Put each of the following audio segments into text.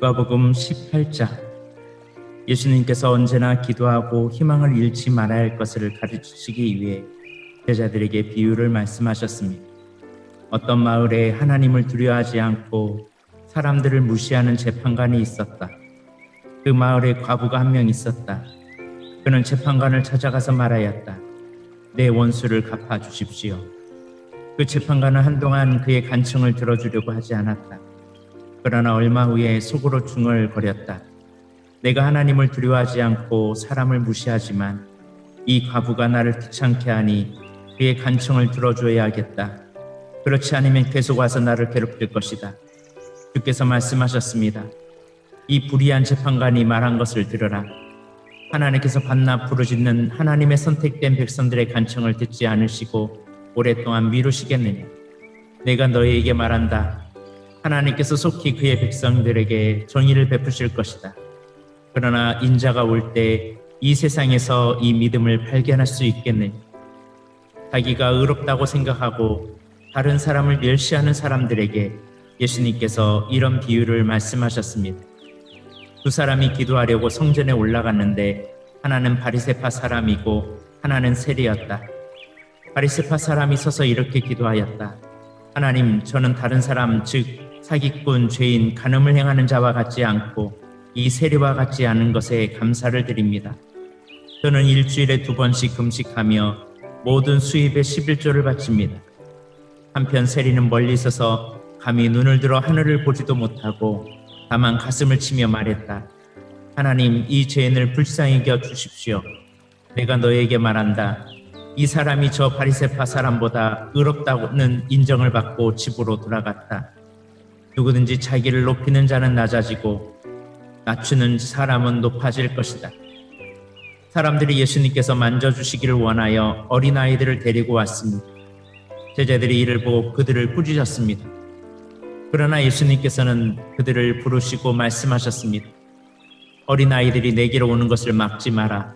누가복음 18장 예수님께서 언제나 기도하고 희망을 잃지 말아야 할 것을 가르치시기 위해 제자들에게 비유를 말씀하셨습니다. 어떤 마을에 하나님을 두려워하지 않고 사람들을 무시하는 재판관이 있었다. 그 마을에 과부가 한 명 있었다. 그는 재판관을 찾아가서 말하였다. 내 원수를 갚아 주십시오. 그 재판관은 한동안 그의 간청을 들어주려고 하지 않았다. 그러나 얼마 후에 속으로 중얼거렸다. 내가 하나님을 두려워하지 않고 사람을 무시하지만 이 과부가 나를 귀찮게 하니 그의 간청을 들어줘야겠다. 그렇지 않으면 계속 와서 나를 괴롭힐 것이다. 주께서 말씀하셨습니다. 이 불의한 재판관이 말한 것을 들으라. 하나님께서 반납 부르짖는 하나님의 선택된 백성들의 간청을 듣지 않으시고 오랫동안 미루시겠느냐? 내가 너희에게 말한다. 하나님께서 속히 그의 백성들에게 정의를 베푸실 것이다. 그러나 인자가 올 때 이 세상에서 이 믿음을 발견할 수 있겠느냐? 자기가 의롭다고 생각하고 다른 사람을 멸시하는 사람들에게 예수님께서 이런 비유를 말씀하셨습니다. 두 사람이 기도하려고 성전에 올라갔는데 하나는 바리세파 사람이고 하나는 세리였다. 바리세파 사람이 서서 이렇게 기도하였다. 하나님, 저는 다른 사람 즉 사기꾼, 죄인, 간음을 행하는 자와 같지 않고 이 세리와 같지 않은 것에 감사를 드립니다. 저는 일주일에 두 번씩 금식하며 모든 수입의 11조를 바칩니다. 한편 세리는 멀리 있어서 감히 눈을 들어 하늘을 보지도 못하고 다만 가슴을 치며 말했다. 하나님, 이 죄인을 불쌍히 여겨 주십시오. 내가 너에게 말한다. 이 사람이 저 바리세파 사람보다 의롭다고는 인정을 받고 집으로 돌아갔다. 누구든지 자기를 높이는 자는 낮아지고 낮추는 사람은 높아질 것이다. 사람들이 예수님께서 만져주시기를 원하여 어린아이들을 데리고 왔습니다. 제자들이 이를 보고 그들을 꾸짖었습니다. 그러나 예수님께서는 그들을 부르시고 말씀하셨습니다. 어린아이들이 내게로 오는 것을 막지 마라.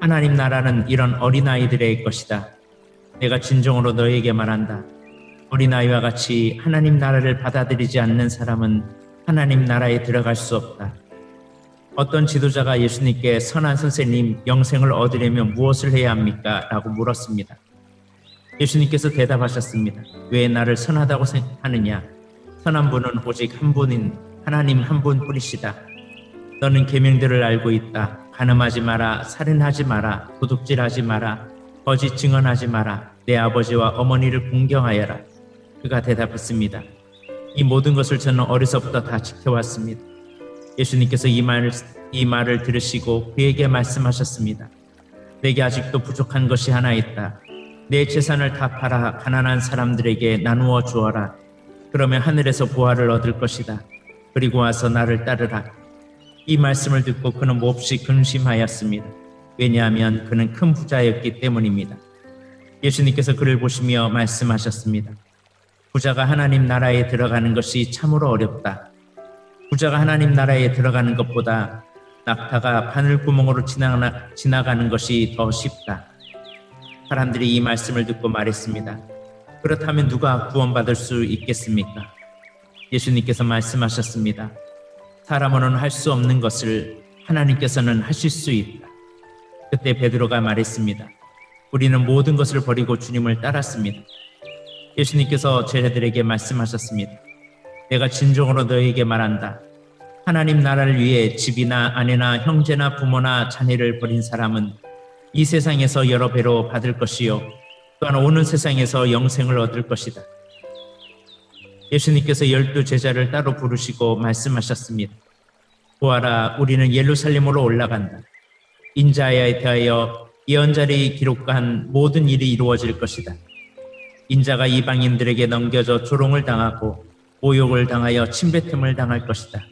하나님 나라는 이런 어린아이들의 것이다. 내가 진정으로 너에게 말한다. 어린아이와 같이 하나님 나라를 받아들이지 않는 사람은 하나님 나라에 들어갈 수 없다. 어떤 지도자가 예수님께 선한 선생님 영생을 얻으려면 무엇을 해야 합니까? 라고 물었습니다. 예수님께서 대답하셨습니다. 왜 나를 선하다고 생각하느냐? 선한 분은 오직 한 분인 하나님 한 분뿐이시다. 너는 계명들을 알고 있다. 간음하지 마라, 살인하지 마라, 도둑질하지 마라, 거짓 증언하지 마라, 내 아버지와 어머니를 공경하여라. 그가 대답했습니다. 이 모든 것을 저는 어려서부터 다 지켜왔습니다. 예수님께서 이 말을, 이 말을 들으시고 그에게 말씀하셨습니다. 내게 아직도 부족한 것이 하나 있다. 내 재산을 다 팔아 가난한 사람들에게 나누어 주어라. 그러면 하늘에서 보화를 얻을 것이다. 그리고 와서 나를 따르라. 이 말씀을 듣고 그는 몹시 근심하였습니다. 왜냐하면 그는 큰 부자였기 때문입니다. 예수님께서 그를 보시며 말씀하셨습니다. 부자가 하나님 나라에 들어가는 것이 참으로 어렵다. 부자가 하나님 나라에 들어가는 것보다 낙타가 바늘 구멍으로 지나가, 지나가는 것이 더 쉽다. 사람들이 이 말씀을 듣고 말했습니다. 그렇다면 누가 구원받을 수 있겠습니까? 예수님께서 말씀하셨습니다. 사람으로는 할 수 없는 것을 하나님께서는 하실 수 있다. 그때 베드로가 말했습니다. 우리는 모든 것을 버리고 주님을 따랐습니다. 예수님께서 제자들에게 말씀하셨습니다. 내가 진정으로 너에게 말한다. 하나님 나라를 위해 집이나 아내나 형제나 부모나 자녀를 버린 사람은 이 세상에서 여러 배로 받을 것이요. 또한 오는 세상에서 영생을 얻을 것이다. 예수님께서 열두 제자를 따로 부르시고 말씀하셨습니다. 보아라, 우리는 예루살렘으로 올라간다. 인자에 대하여 예언자리 기록한 모든 일이 이루어질 것이다. 인자가 이방인들에게 넘겨져 조롱을 당하고 모욕을 당하여 침뱉음을 당할 것이다.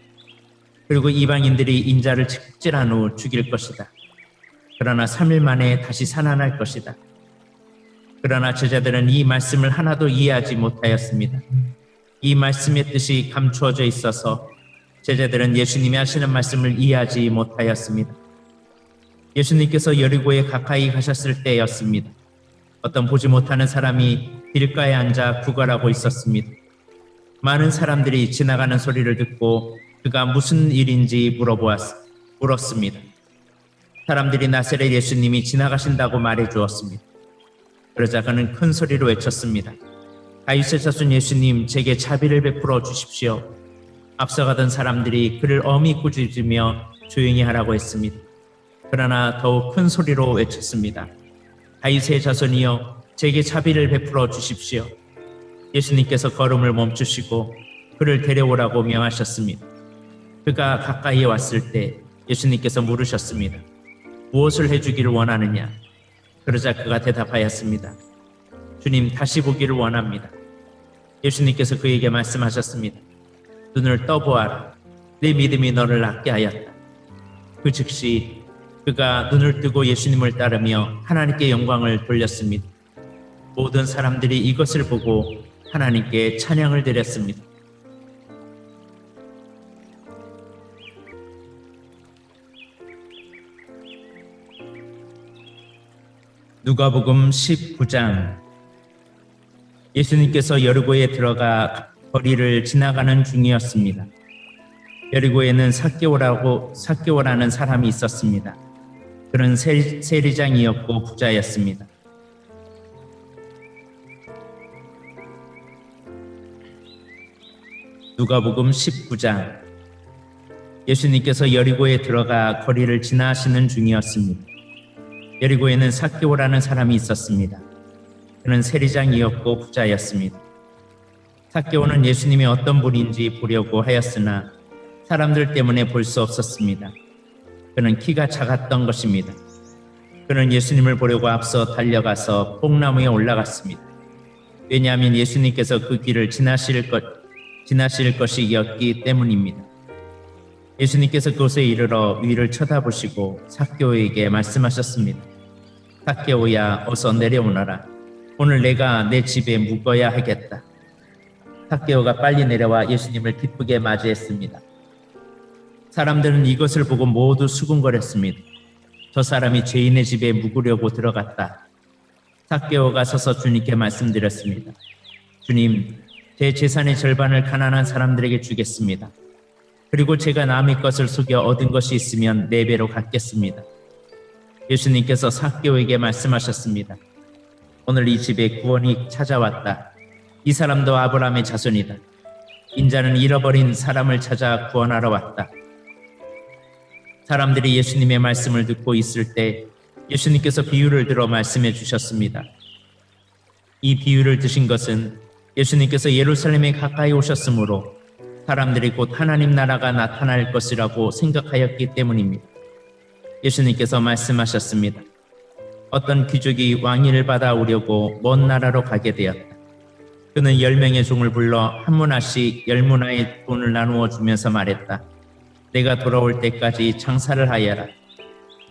그리고 이방인들이 인자를 책질한 후 죽일 것이다. 그러나 3일 만에 다시 살아날 것이다. 그러나 제자들은 이 말씀을 하나도 이해하지 못하였습니다. 이 말씀의 뜻이 감추어져 있어서 제자들은 예수님이 하시는 말씀을 이해하지 못하였습니다. 예수님께서 여리고에 가까이 가셨을 때였습니다. 어떤 보지 못하는 사람이 길가에 앉아 구걸하고 있었습니다. 많은 사람들이 지나가는 소리를 듣고 그가 무슨 일인지 물어보았, 물었습니다. 사람들이 나세렛 예수님이 지나가신다고 말해 주었습니다. 그러자 그는 큰 소리로 외쳤습니다. 다윗의 자손 예수님 제게 자비를 베풀어 주십시오. 앞서가던 사람들이 그를 엄히 꾸짖으며 조용히 하라고 했습니다. 그러나 더욱 큰 소리로 외쳤습니다. 다윗의 자손이여 제게 자비를 베풀어 주십시오. 예수님께서 걸음을 멈추시고 그를 데려오라고 명하셨습니다. 그가 가까이 왔을 때 예수님께서 물으셨습니다. 무엇을 해주기를 원하느냐? 그러자 그가 대답하였습니다. 주님 다시 보기를 원합니다. 예수님께서 그에게 말씀하셨습니다. 눈을 떠보아라. 내 믿음이 너를 낫게 하였다. 그 즉시 그가 눈을 뜨고 예수님을 따르며 하나님께 영광을 돌렸습니다. 모든 사람들이 이것을 보고 하나님께 찬양을 드렸습니다. 누가복음 19장 예수님께서 여리고에 들어가 거리를 지나가는 중이었습니다. 여리고에는 사개오라고 사개오라는 사람이 있었습니다. 그는 세, 세리장이었고 부자였습니다. 누가복음 19장 예수님께서 여리고에 들어가 거리를 지나시는 중이었습니다. 여리고에는 사개오라는 사람이 있었습니다. 그는 세리장이었고 부자였습니다. 사개오는 예수님이 어떤 분인지 보려고 하였으나 사람들 때문에 볼 수 없었습니다. 그는 키가 작았던 것입니다. 그는 예수님을 보려고 앞서 달려가서 뽕나무에 올라갔습니다. 왜냐하면 예수님께서 그 길을 지나실 것, 지나실 것이었기 때문입니다. 예수님께서 그곳에 이르러 위를 쳐다보시고 사개오에게 말씀하셨습니다. 사개오야 어서 내려오너라. 오늘 내가 내 집에 묵어야 하겠다. 사개오가 빨리 내려와 예수님을 기쁘게 맞이했습니다. 사람들은 이것을 보고 모두 수군거렸습니다. 저 사람이 죄인의 집에 묵으려고 들어갔다. 사개오가 서서 주님께 말씀드렸습니다. 주님, 제 재산의 절반을 가난한 사람들에게 주겠습니다. 그리고 제가 남의 것을 속여 얻은 것이 있으면 네 배로 갚겠습니다. 예수님께서 사개오에게 말씀하셨습니다. 오늘 이 집에 구원이 찾아왔다. 이 사람도 아브라함의 자손이다. 인자는 잃어버린 사람을 찾아 구원하러 왔다. 사람들이 예수님의 말씀을 듣고 있을 때 예수님께서 비유를 들어 말씀해 주셨습니다. 이 비유를 드신 것은 예수님께서 예루살렘에 가까이 오셨으므로 사람들이 곧 하나님 나라가 나타날 것이라고 생각하였기 때문입니다. 예수님께서 말씀하셨습니다. 어떤 귀족이 왕위를 받아오려고 먼 나라로 가게 되었다. 그는 열 명의 종을 불러 한 문화씩 열 문화의 돈을 나누어 주면서 말했다. 내가 돌아올 때까지 장사를 하여라.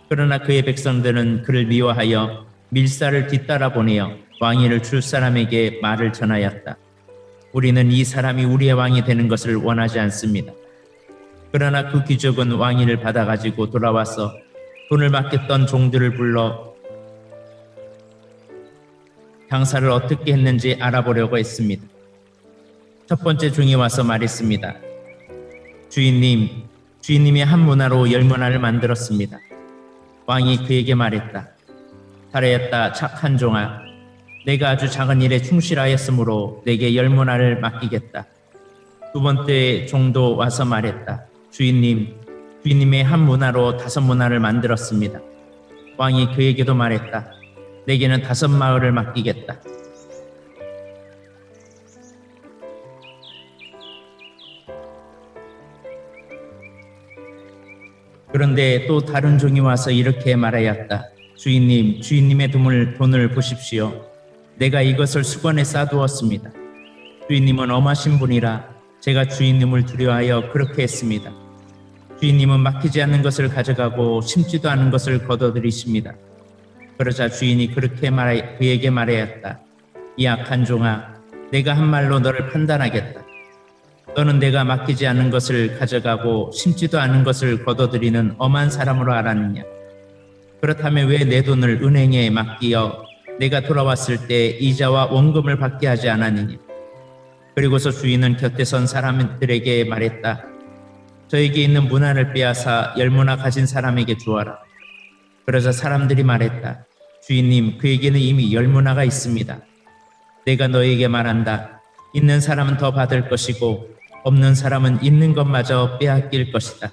그러나 그의 백성들은 그를 미워하여 밀사를 뒤따라 보내어 왕위를 줄 사람에게 말을 전하였다. 우리는 이 사람이 우리의 왕이 되는 것을 원하지 않습니다. 그러나 그 귀족은 왕위를 받아가지고 돌아와서 돈을 맡겼던 종들을 불러 장사를 어떻게 했는지 알아보려고 했습니다. 첫 번째 종이 와서 말했습니다. 주인님, 주인님이 한 문화로 열 문화를 만들었습니다. 왕이 그에게 말했다. 잘하였다, 착한 종아. 내가 아주 작은 일에 충실하였으므로 내게 열 문화를 맡기겠다. 두 번째 종도 와서 말했다. 주인님, 주인님의 한 문화로 다섯 문화를 만들었습니다. 왕이 그에게도 말했다. 내게는 다섯 마을을 맡기겠다. 그런데 또 다른 종이 와서 이렇게 말하였다. 주인님, 주인님의 돈을, 돈을 보십시오. 내가 이것을 수건에 싸두었습니다. 주인님은 엄하신 분이라 제가 주인님을 두려워하여 그렇게 했습니다. 주인님은 맡기지 않는 것을 가져가고 심지도 않은 것을 거둬들이십니다. 그러자 주인이 그렇게 말하, 그에게 말하였다. 이 악한 종아, 내가 한 말로 너를 판단하겠다. 너는 내가 맡기지 않는 것을 가져가고 심지도 않은 것을 거둬들이는 엄한 사람으로 알았느냐? 그렇다면 왜 내 돈을 은행에 맡기어 내가 돌아왔을 때 이자와 원금을 받게 하지 않았느냐? 그리고서 주인은 곁에 선 사람들에게 말했다. 저에게 있는 문화를 빼앗아 열 문화 가진 사람에게 주어라. 그러자 사람들이 말했다. 주인님, 그에게는 이미 열 문화가 있습니다. 내가 너에게 말한다. 있는 사람은 더 받을 것이고 없는 사람은 있는 것마저 빼앗길 것이다.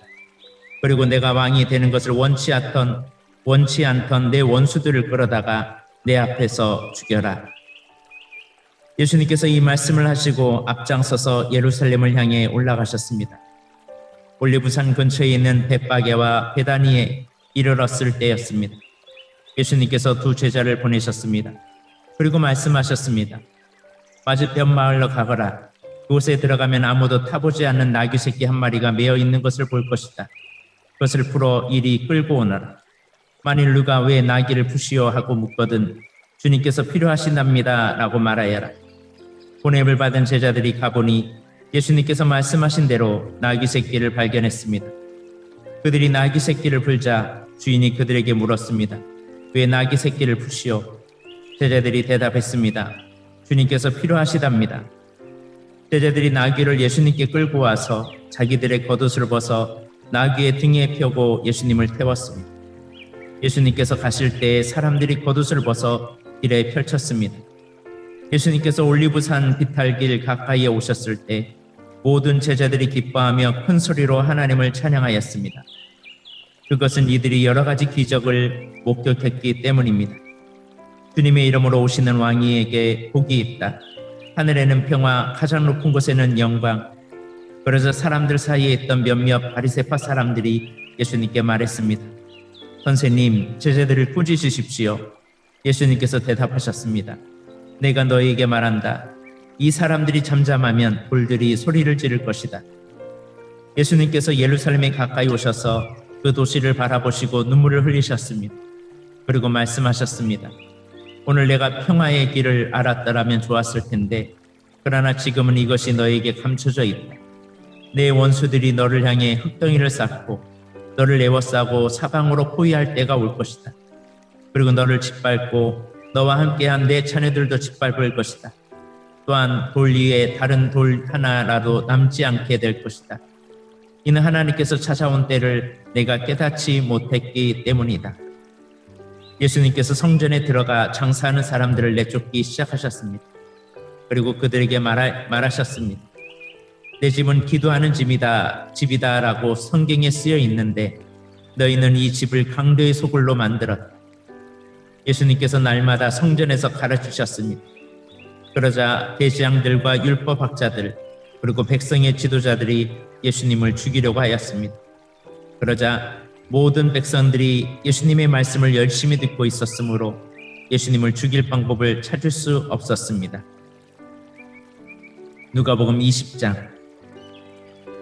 그리고 내가 왕이 되는 것을 원치 않던 원치 않던 내 원수들을 끌어다가 내 앞에서 죽여라. 예수님께서 이 말씀을 하시고 앞장서서 예루살렘을 향해 올라가셨습니다. 올리브산 근처에 있는 벳바게와 베다니에 이르렀을 때였습니다. 예수님께서 두 제자를 보내셨습니다. 그리고 말씀하셨습니다. 맞은편 마을로 가거라. 그곳에 들어가면 아무도 타보지 않는 나귀 새끼 한 마리가 매어 있는 것을 볼 것이다. 그것을 풀어 이리 끌고 오너라. 만일 누가 왜 나귀를 푸시오 하고 묻거든 주님께서 필요하신답니다 라고 말하여라. 보냄을 받은 제자들이 가보니 예수님께서 말씀하신 대로 나귀 새끼를 발견했습니다. 그들이 나귀 새끼를 풀자 주인이 그들에게 물었습니다. 왜 나귀 새끼를 푸시오? 제자들이 대답했습니다. 주님께서 필요하시답니다. 제자들이 나귀를 예수님께 끌고 와서 자기들의 겉옷을 벗어 나귀의 등에 펴고 예수님을 태웠습니다. 예수님께서 가실 때 사람들이 겉옷을 벗어 길에 펼쳤습니다. 예수님께서 올리브산 비탈길 가까이에 오셨을 때 모든 제자들이 기뻐하며 큰 소리로 하나님을 찬양하였습니다. 그것은 이들이 여러 가지 기적을 목격했기 때문입니다. 주님의 이름으로 오시는 왕이에게 복이 있다. 하늘에는 평화, 가장 높은 곳에는 영광. 그러자 사람들 사이에 있던 몇몇 바리새파 사람들이 예수님께 말했습니다. 선생님, 제자들을 꾸짖으십시오. 예수님께서 대답하셨습니다. 내가 너희에게 말한다. 이 사람들이 잠잠하면 돌들이 소리를 지를 것이다. 예수님께서 예루살렘에 가까이 오셔서 그 도시를 바라보시고 눈물을 흘리셨습니다. 그리고 말씀하셨습니다. 오늘 내가 평화의 길을 알았더라면 좋았을 텐데, 그러나 지금은 이것이 너에게 감춰져 있다. 내 원수들이 너를 향해 흙덩이를 쌓고 너를 에워싸고 사방으로 포위할 때가 올 것이다. 그리고 너를 짓밟고 너와 함께한 내 자녀들도 짓밟을 것이다. 또한 돌 위에 다른 돌 하나라도 남지 않게 될 것이다. 이는 하나님께서 찾아온 때를 내가 깨닫지 못했기 때문이다. 예수님께서 성전에 들어가 장사하는 사람들을 내쫓기 시작하셨습니다. 그리고 그들에게 말하, 말하셨습니다. 내 집은 기도하는 집이다, 집이다라고 성경에 쓰여 있는데 너희는 이 집을 강도의 소굴로 만들었다. 예수님께서 날마다 성전에서 가르치셨습니다. 그러자 대지장들과 율법학자들 그리고 백성의 지도자들이 예수님을 죽이려고 하였습니다. 그러자 모든 백성들이 예수님의 말씀을 열심히 듣고 있었으므로 예수님을 죽일 방법을 찾을 수 없었습니다. 누가복음 20장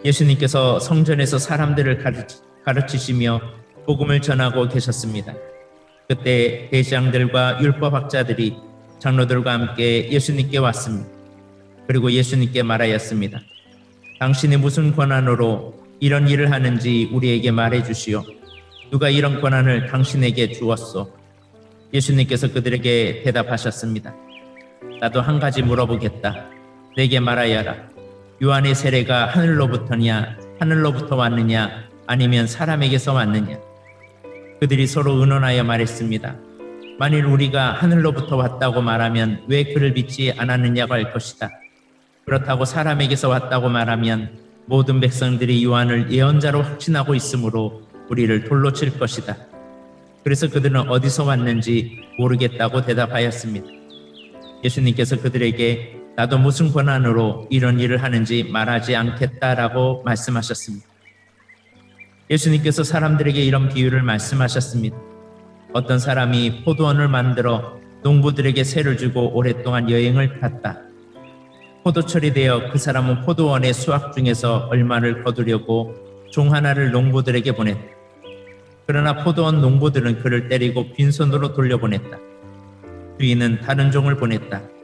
예수님께서 성전에서 사람들을 가르치, 가르치시며 복음을 전하고 계셨습니다. 그때 대장들과 율법학자들이 장로들과 함께 예수님께 왔습니다. 그리고 예수님께 말하였습니다. 당신이 무슨 권한으로 이런 일을 하는지 우리에게 말해 주시오. 누가 이런 권한을 당신에게 주었소? 예수님께서 그들에게 대답하셨습니다. 나도 한 가지 물어보겠다. 내게 말하여라. 요한의 세례가 하늘로부터냐, 하늘로부터 왔느냐, 아니면 사람에게서 왔느냐? 그들이 서로 의논하여 말했습니다. 만일 우리가 하늘로부터 왔다고 말하면 왜 그를 믿지 않았느냐고 할 것이다. 그렇다고 사람에게서 왔다고 말하면 모든 백성들이 요한을 예언자로 확신하고 있으므로 우리를 돌로 칠 것이다. 그래서 그들은 어디서 왔는지 모르겠다고 대답하였습니다. 예수님께서 그들에게 나도 무슨 권한으로 이런 일을 하는지 말하지 않겠다라고 말씀하셨습니다. 예수님께서 사람들에게 이런 비유를 말씀하셨습니다. 어떤 사람이 포도원을 만들어 농부들에게 세를 주고 오랫동안 여행을 갔다. 포도철이 되어 그 사람은 포도원의 수확 중에서 얼마를 거두려고 종 하나를 농부들에게 보냈다. 그러나 포도원 농부들은 그를 때리고 빈손으로 돌려보냈다. 주인은 다른 종을 보냈다.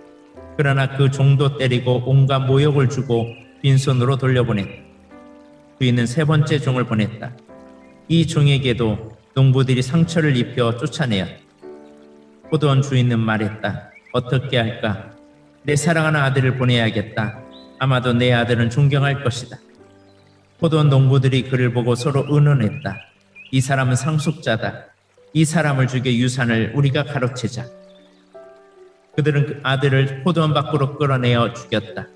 그러나 그 종도 때리고 온갖 모욕을 주고 빈손으로 돌려보냈다. 주인은 세 번째 종을 보냈다. 이 종에게도 농부들이 상처를 입혀 쫓아내었다. 포도원 주인은 말했다. 어떻게 할까? 내 사랑하는 아들을 보내야겠다. 아마도 내 아들은 존경할 것이다. 포도원 농부들이 그를 보고 서로 의논했다. 이 사람은 상속자다. 이 사람을 죽여 유산을 우리가 가로채자. 그들은 그 아들을 포도원 밖으로 끌어내어 죽였다.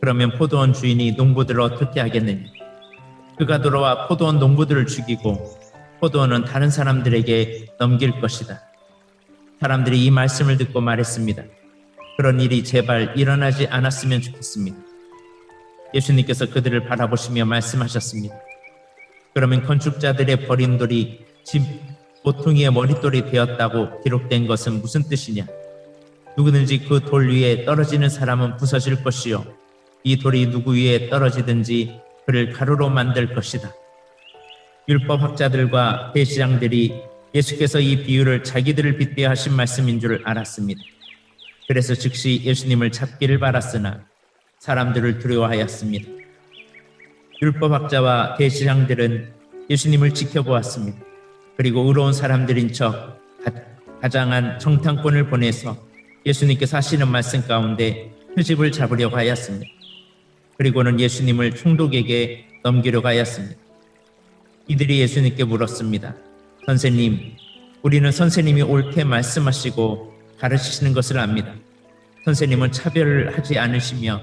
그러면 포도원 주인이 농부들을 어떻게 하겠느냐? 그가 돌아와 포도원 농부들을 죽이고 포도원은 다른 사람들에게 넘길 것이다. 사람들이 이 말씀을 듣고 말했습니다. 그런 일이 제발 일어나지 않았으면 좋겠습니다. 예수님께서 그들을 바라보시며 말씀하셨습니다. 그러면 건축자들의 버린 돌이 집 모퉁이의 머릿돌이 되었다고 기록된 것은 무슨 뜻이냐? 누구든지 그 돌 위에 떨어지는 사람은 부서질 것이요. 이 돌이 누구 위에 떨어지든지 그를 가루로 만들 것이다. 율법학자들과 대시장들이 예수께서 이 비유를 자기들을 빗대어 하신 말씀인 줄 알았습니다. 그래서 즉시 예수님을 잡기를 바랐으나 사람들을 두려워하였습니다. 율법학자와 대시장들은 예수님을 지켜보았습니다. 그리고 의로운 사람들인 척 가- 가장한 정탐꾼을 보내서 예수님께서 하시는 말씀 가운데 표집을 잡으려고 하였습니다. 그리고는 예수님을 총독에게 넘기려고 하였습니다. 이들이 예수님께 물었습니다. 선생님, 우리는 선생님이 옳게 말씀하시고 가르치시는 것을 압니다. 선생님은 차별을 하지 않으시며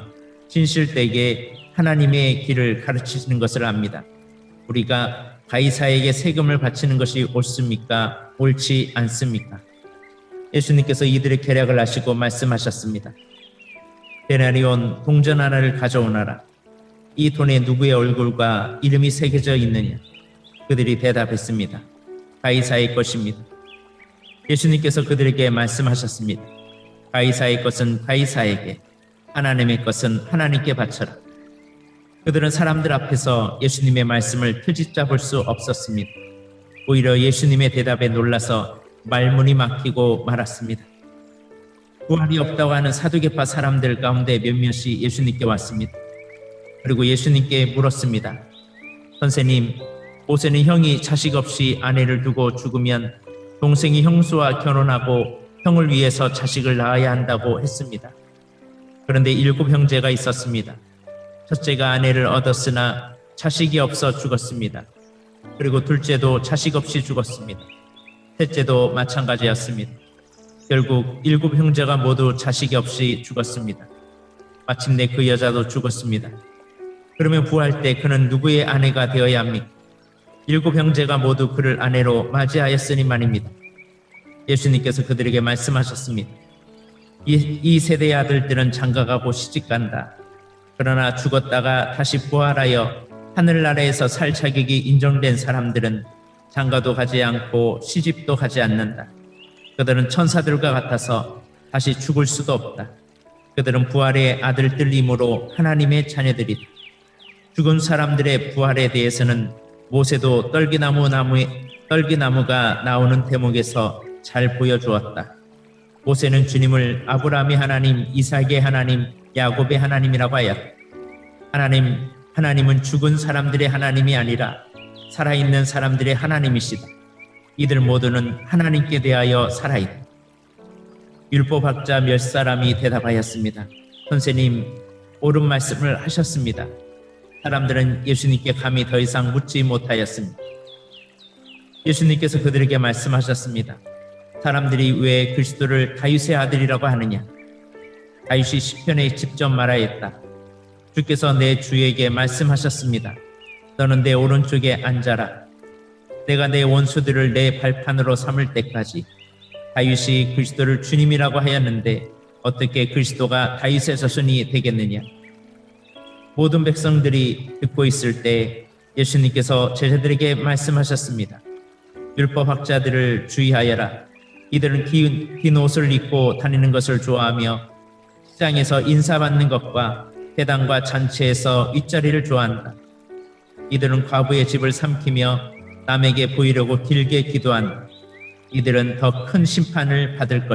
진실되게 하나님의 길을 가르치시는 것을 압니다. 우리가 가이사에게 세금을 바치는 것이 옳습니까? 옳지 않습니까? 예수님께서 이들의 계략을 아시고 말씀하셨습니다. 데나리온 동전 하나를 가져오너라. 이 돈에 누구의 얼굴과 이름이 새겨져 있느냐? 그들이 대답했습니다. 가이사의 것입니다. 예수님께서 그들에게 말씀하셨습니다. 가이사의 것은 가이사에게, 하나님의 것은 하나님께 바쳐라. 그들은 사람들 앞에서 예수님의 말씀을 트집잡을 수 없었습니다. 오히려 예수님의 대답에 놀라서 말문이 막히고 말았습니다. 부활이 없다고 하는 사두개파 사람들 가운데 몇몇이 예수님께 왔습니다. 그리고 예수님께 물었습니다. 선생님, 모세는 형이 자식 없이 아내를 두고 죽으면 동생이 형수와 결혼하고 형을 위해서 자식을 낳아야 한다고 했습니다. 그런데 일곱 형제가 있었습니다. 첫째가 아내를 얻었으나 자식이 없어 죽었습니다. 그리고 둘째도 자식 없이 죽었습니다. 셋째도 마찬가지였습니다. 결국 일곱 형제가 모두 자식이 없이 죽었습니다. 마침내 그 여자도 죽었습니다. 그러면 부활 때 그는 누구의 아내가 되어야 합니까? 일곱 형제가 모두 그를 아내로 맞이하였으니 말입니다. 예수님께서 그들에게 말씀하셨습니다. 이, 이 세대의 아들들은 장가가고 시집간다. 그러나 죽었다가 다시 부활하여 하늘나라에서 살 자격이 인정된 사람들은 장가도 가지 않고 시집도 가지 않는다. 그들은 천사들과 같아서 다시 죽을 수도 없다. 그들은 부활의 아들들이므로 하나님의 자녀들이다. 죽은 사람들의 부활에 대해서는 모세도 떨기나무 나무에 떨기나무가 나오는 대목에서 잘 보여주었다. 모세는 주님을 아브라함의 하나님, 이삭의 하나님, 야곱의 하나님이라고 하였다. 하나님, 하나님은 죽은 사람들의 하나님이 아니라 살아있는 사람들의 하나님이시다. 이들 모두는 하나님께 대하여 살아있다. 율법학자 몇 사람이 대답하였습니다. 선생님, 옳은 말씀을 하셨습니다. 사람들은 예수님께 감히 더 이상 묻지 못하였습니다. 예수님께서 그들에게 말씀하셨습니다. 사람들이 왜 그리스도를 다윗의 아들이라고 하느냐? 다윗이 시편에 직접 말하였다. 주께서 내 주에게 말씀하셨습니다. 너는 내 오른쪽에 앉아라. 내가 내 원수들을 내 발판으로 삼을 때까지 다윗이 그리스도를 주님이라고 하였는데 어떻게 그리스도가 다윗의 자손이 되겠느냐? 모든 백성들이 듣고 있을 때 예수님께서 제자들에게 말씀하셨습니다. 율법 학자들을 주의하여라. 이들은 긴, 긴 옷을 입고 다니는 것을 좋아하며 시장에서 인사받는 것과 회당과 잔치에서 윗자리를 좋아한다. 이들은 과부의 집을 삼키며 남에게 보이려고 길게 기도한다. 이들은 더 큰 심판을 받을 것.